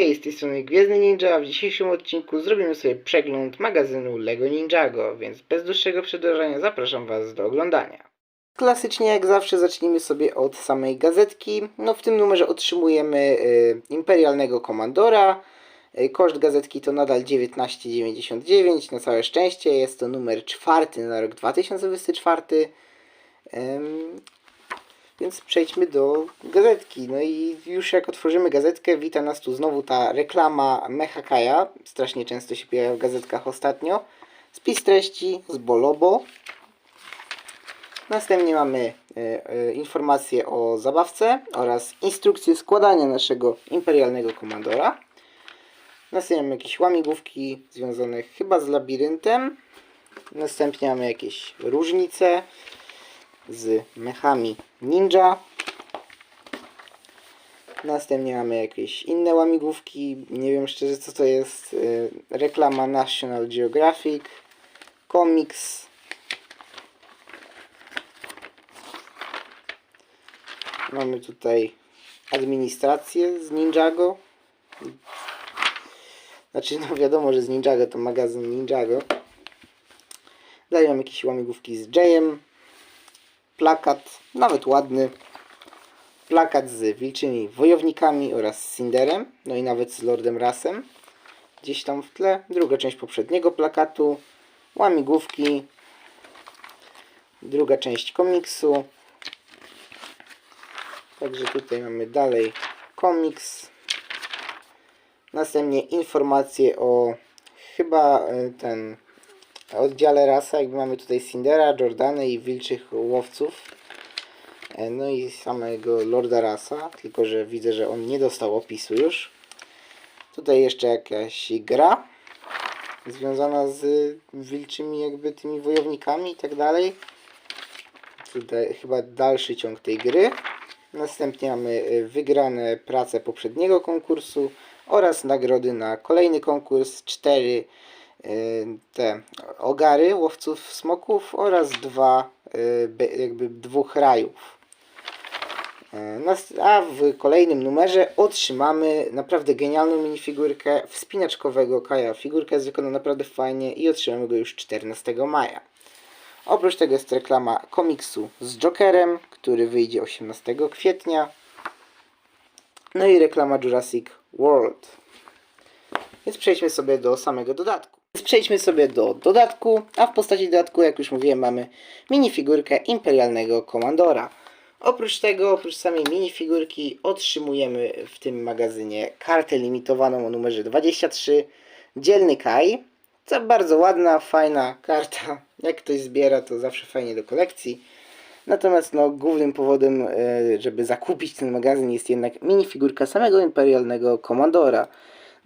Hej, z tej strony Gwiezdny Ninja, a w dzisiejszym odcinku zrobimy sobie przegląd magazynu LEGO Ninjago, więc bez dłuższego przedłużania zapraszam Was do oglądania. Klasycznie jak zawsze zacznijmy sobie od samej gazetki. No w tym numerze otrzymujemy y, Imperialnego Komandora. Y, koszt gazetki to nadal 19,99 na całe szczęście. Jest to numer czwarty na rok 2024. Ym, więc przejdźmy do gazetki. No i już jak otworzymy gazetkę, wita nas tu znowu ta reklama Mechakaja. Strasznie często się pojawia w gazetkach ostatnio. Spis treści z Bolobo. Następnie mamy e, e, informacje o zabawce oraz instrukcję składania naszego imperialnego komandora. Następnie mamy jakieś łamigłówki związane chyba z labiryntem. Następnie mamy jakieś różnice z mechami ninja. Następnie mamy jakieś inne łamigłówki. Nie wiem szczerze co to jest. Y, Reklama National Geographic. Comics. Mamy tutaj administrację z Ninjago. Znaczy, no wiadomo, że z Ninjago to magazyn Ninjago. Mam jakieś łamigłówki z Jayem plakat, nawet ładny. Plakat z wilczymi wojownikami oraz z Cinderem, no i nawet z Lordem Rasem. Gdzieś tam w tle. Druga część poprzedniego plakatu. Łamigłówki. Druga część komiksu. Także tutaj mamy dalej komiks. Następnie informacje o chyba y, ten oddziale rasa, jakby mamy tutaj Cindera, Jordany i wilczych łowców. E, No i samego Lorda Rasa, tylko że widzę, że on nie dostał opisu już. Tutaj jeszcze jakaś gra związana z wilczymi jakby tymi wojownikami i tak dalej. Tutaj chyba dalszy ciąg tej gry. Następnie mamy e, wygrane prace poprzedniego konkursu oraz nagrody na kolejny konkurs. Cztery te ogary łowców smoków oraz dwa y, jakby dwóch rajów. Y, A w kolejnym numerze otrzymamy naprawdę genialną minifigurkę wspinaczkowego Kaja. Figurka jest wykonana naprawdę fajnie i otrzymamy go już 14 maja. Oprócz tego jest reklama komiksu z Jokerem, który wyjdzie 18 kwietnia. No i reklama Jurassic World. Więc przejdźmy sobie do samego dodatku. Przejdźmy sobie do dodatku, a w postaci dodatku, jak już mówiłem, mamy minifigurkę Imperialnego Komandora. Oprócz tego, oprócz samej minifigurki, otrzymujemy w tym magazynie kartę limitowaną o numerze 23, Dzielny Kai. Co bardzo ładna, fajna karta. Jak ktoś zbiera, to zawsze fajnie do kolekcji. Natomiast no, głównym powodem, e, żeby zakupić ten magazyn jest jednak minifigurka samego Imperialnego Komandora.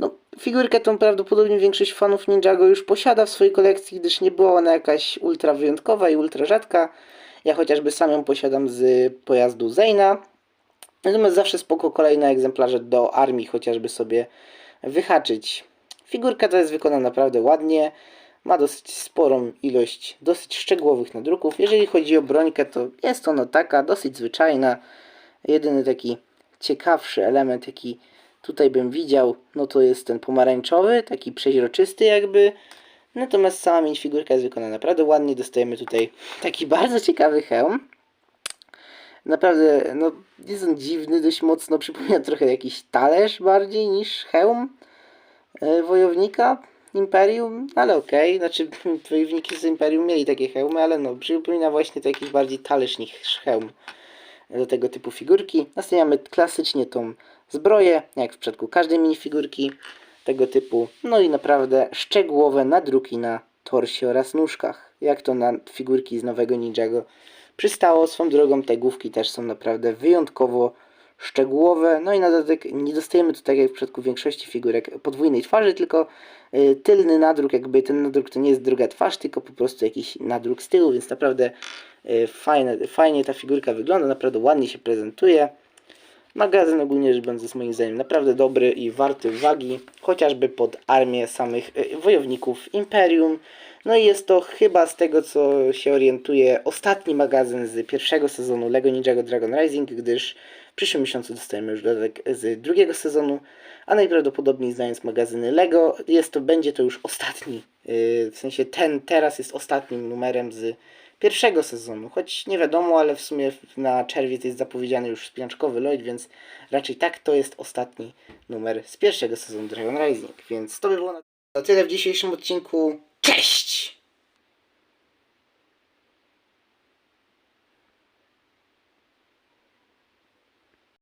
No, figurkę tą prawdopodobnie większość fanów Ninjago już posiada w swojej kolekcji, gdyż nie była ona jakaś ultra wyjątkowa i ultra rzadka. Ja chociażby sam ją posiadam z pojazdu Zeyna. Natomiast zawsze spoko kolejne egzemplarze do armii chociażby sobie wyhaczyć. Figurka ta jest wykonana naprawdę ładnie. Ma dosyć sporą ilość dosyć szczegółowych nadruków. Jeżeli chodzi o brońkę, to jest ona taka dosyć zwyczajna. Jedyny taki ciekawszy element, jaki tutaj bym widział, no to jest ten pomarańczowy, taki przeźroczysty jakby. Natomiast sama minifigurka jest wykonana naprawdę ładnie. Dostajemy tutaj taki bardzo ciekawy hełm. Naprawdę, no jest on dziwny dość mocno, przypomina trochę jakiś talerz bardziej niż hełm e, wojownika Imperium, ale okej, znaczy wojowniki z Imperium mieli takie hełmy, ale no przypomina właśnie to jakiś bardziej talerz niż hełm do tego typu figurki. Następnie mamy klasycznie tą zbroję, jak w przypadku każdej minifigurki tego typu. No i naprawdę szczegółowe nadruki na torsie oraz nóżkach, jak to na figurki z nowego Ninjago przystało. Swoją drogą te główki też są naprawdę wyjątkowo szczegółowe. No i na dodatek nie dostajemy tu tak jak w przypadku większości figurek podwójnej twarzy, tylko y, tylny nadruk, jakby ten nadruk to nie jest druga twarz, tylko po prostu jakiś nadruk z tyłu, więc naprawdę y, fajne, fajnie ta figurka wygląda, naprawdę ładnie się prezentuje. Magazyn ogólnie rzecz biorąc jest moim zdaniem naprawdę dobry i warty uwagi, chociażby pod armię samych y, wojowników Imperium. No i jest to chyba z tego co się orientuję ostatni magazyn z pierwszego sezonu LEGO Ninjago Dragon Rising, gdyż przyszłym miesiącu dostajemy już dodatek z drugiego sezonu, a najprawdopodobniej znając magazyny LEGO, jest to, będzie to już ostatni, yy, w sensie ten teraz jest ostatnim numerem z pierwszego sezonu, choć nie wiadomo, ale w sumie na czerwiec jest zapowiedziany już wspinaczkowy Lloyd, więc raczej tak to jest ostatni numer z pierwszego sezonu Dragon Rising, więc to by było na tyle w dzisiejszym odcinku. Cześć!